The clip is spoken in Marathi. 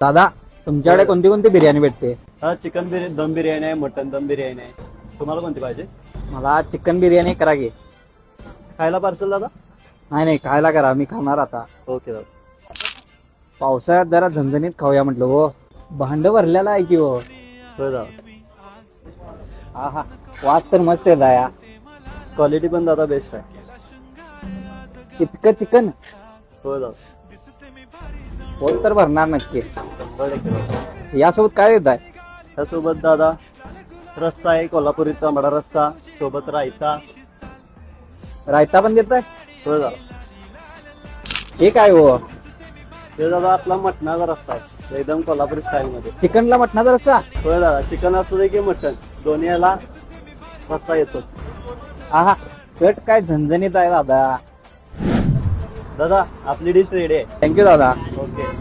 दादा तुमच्याकडे कोणती कोणती बिर्याणी भेटते? हा चिकन बिर्याणी दम बिर्याणी आहे मटन दम बिर्याणी आहे. तुम्हाला कोणती पाहिजे? मला चिकन बिर्याणी करा की. खायला पार्सल दादा? नाही नाही खायला करा मी खाणार आता. ओके दादा. पावसाळ्यात जरा झणझणीत खाऊया म्हटलं हो. भांड भरलेला आहे की हो? हो दादा. हा हा. वास तर मस्त आहे दाया क्वालिटी पण दादा बेस्ट आहे. इतकं चिकन? हो दादा. पोट तर भरणार नक्की. यासोबत काय देत आहे? त्यासोबत दादा रस्सा आहे कोल्हापुरी तांबडा रस्सा सोबत रायता. रायता पण देत आहे? हो दादा. हे काय हो? ते दादा आपला मटणाचा रस्सा आहे. एकदम कोल्हापुरी स्टाईल मध्ये चिकनला मटणाचा रस्सा? होय दादा चिकन असू दे की मटन दोन्ही याला रस्सा येतोच. हा हा कट काय झणझणीत आहे दादा. दादा आपली डिश रेडी आहे. थँक्यू दादा. ओके